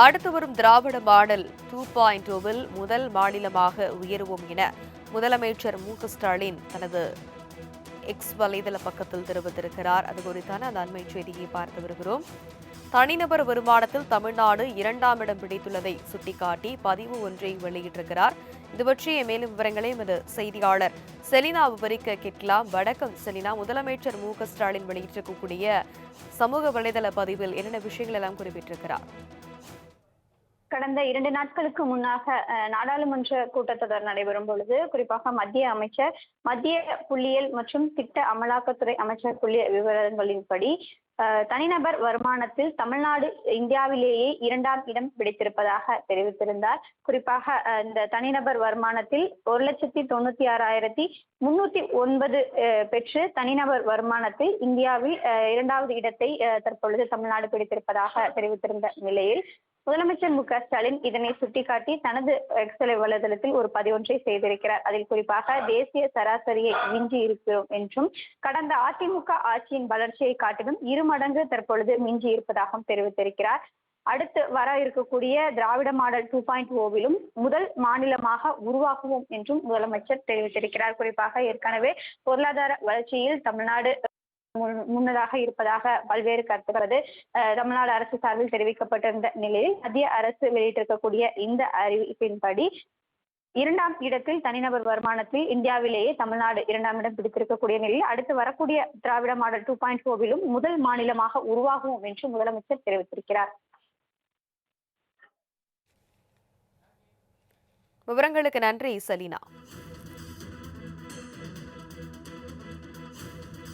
அடுத்து வரும் திராவிட model two point டூவில் முதல் மாநிலமாக உயருவோம் என முதலமைச்சர் மு ஸ்டாலின் தனது எக்ஸ் வலைதள பக்கத்தில் தெரிவித்திருக்கிறார். அது குறித்தான அந்த அண்மை செய்தியை பார்த்து வருகிறோம். தனிநபர் வருமானத்தில் தமிழ்நாடு இரண்டாம் இடம் பிடித்துள்ளதை சுட்டிக்காட்டி பதிவு ஒன்றை வெளியிட்டிருக்கிறார். இது பற்றிய மேலும் விவரங்களை எமது செய்தியாளர் செலினா விவரிக்க கேட்கலாம். வணக்கம் செலினா. முதலமைச்சர் மு ஸ்டாலின் வெளியிட்டிருக்கக்கூடிய சமூக வலைதள பதிவில் என்னென்ன விஷயங்கள் எல்லாம் குறிப்பிட்டிருக்கிறார்? கடந்த இரண்டு நாட்களுக்கு முன்னாக நாடாளுமன்ற கூட்டத்தொடர் நடைபெறும் பொழுது குறிப்பாக மத்திய அமைச்சர் மத்திய புள்ளியியல் மற்றும் திட்ட அமலாக்கத்துறை அமைச்சர் புள்ளிய விவரங்களின்படி தனிநபர் வருமானத்தில் தமிழ்நாடு இந்தியாவிலேயே இரண்டாம் இடம் பிடித்திருப்பதாக தெரிவித்திருந்தார். குறிப்பாக இந்த தனிநபர் வருமானத்தில் ஒரு லட்சத்தி தொண்ணூத்தி ஆறாயிரத்தி முன்னூத்தி ஒன்பது பெற்று தனிநபர் வருமானத்தில் இந்தியாவில் இரண்டாவது இடத்தை தற்பொழுது தமிழ்நாடு பிடித்திருப்பதாக தெரிவித்திருந்த நிலையில் முதலமைச்சர் மு க ஸ்டாலின் இதனை சுட்டிக்காட்டி தனது எக்ஸலை வலைதளத்தில் ஒரு பதிவொன்றை செய்திருக்கிறார். அதில் குறிப்பாக தேசிய சராசரியை மிஞ்சி இருக்கிறோம் என்றும் கடந்த அதிமுக ஆட்சியின் வளர்ச்சியை காட்டிலும் இரு மடங்கு தற்பொழுது மிஞ்சி இருப்பதாகவும் தெரிவித்திருக்கிறார். அடுத்து வர இருக்கக்கூடிய திராவிட மாடல் டூ பாயிண்ட் ஓவிலும் முதல் மாநிலமாக உருவாகுவோம் என்றும் முதலமைச்சர் தெரிவித்திருக்கிறார். குறிப்பாக ஏற்கனவே பொருளாதார வளர்ச்சியில் தமிழ்நாடு முன்- முன்னதாக இருப்பதாக பல்வேறு கருத்துக்களது தமிழ்நாடு அரசு சார்பில் தெரிவிக்கப்பட்டிருந்த நிலையில் மத்திய அரசு வெளியிட்டிருக்கக்கூடிய இந்த அறிவிப்பின்படி இரண்டாம் இடத்தில் தனிநபர் வருமானத்தில் இந்தியாவிலேயே தமிழ்நாடு இரண்டாம் இடம் பிடித்திருக்கக்கூடிய நிலையில் அடுத்து வரக்கூடிய திராவிட மாடல் டூ பாயிண்ட் ஃபோவிலும் முதல் மாநிலமாக உருவாகும் என்று முதலமைச்சர் தெரிவித்திருக்கிறார். விவரங்களுக்கு நன்றி சலீனா.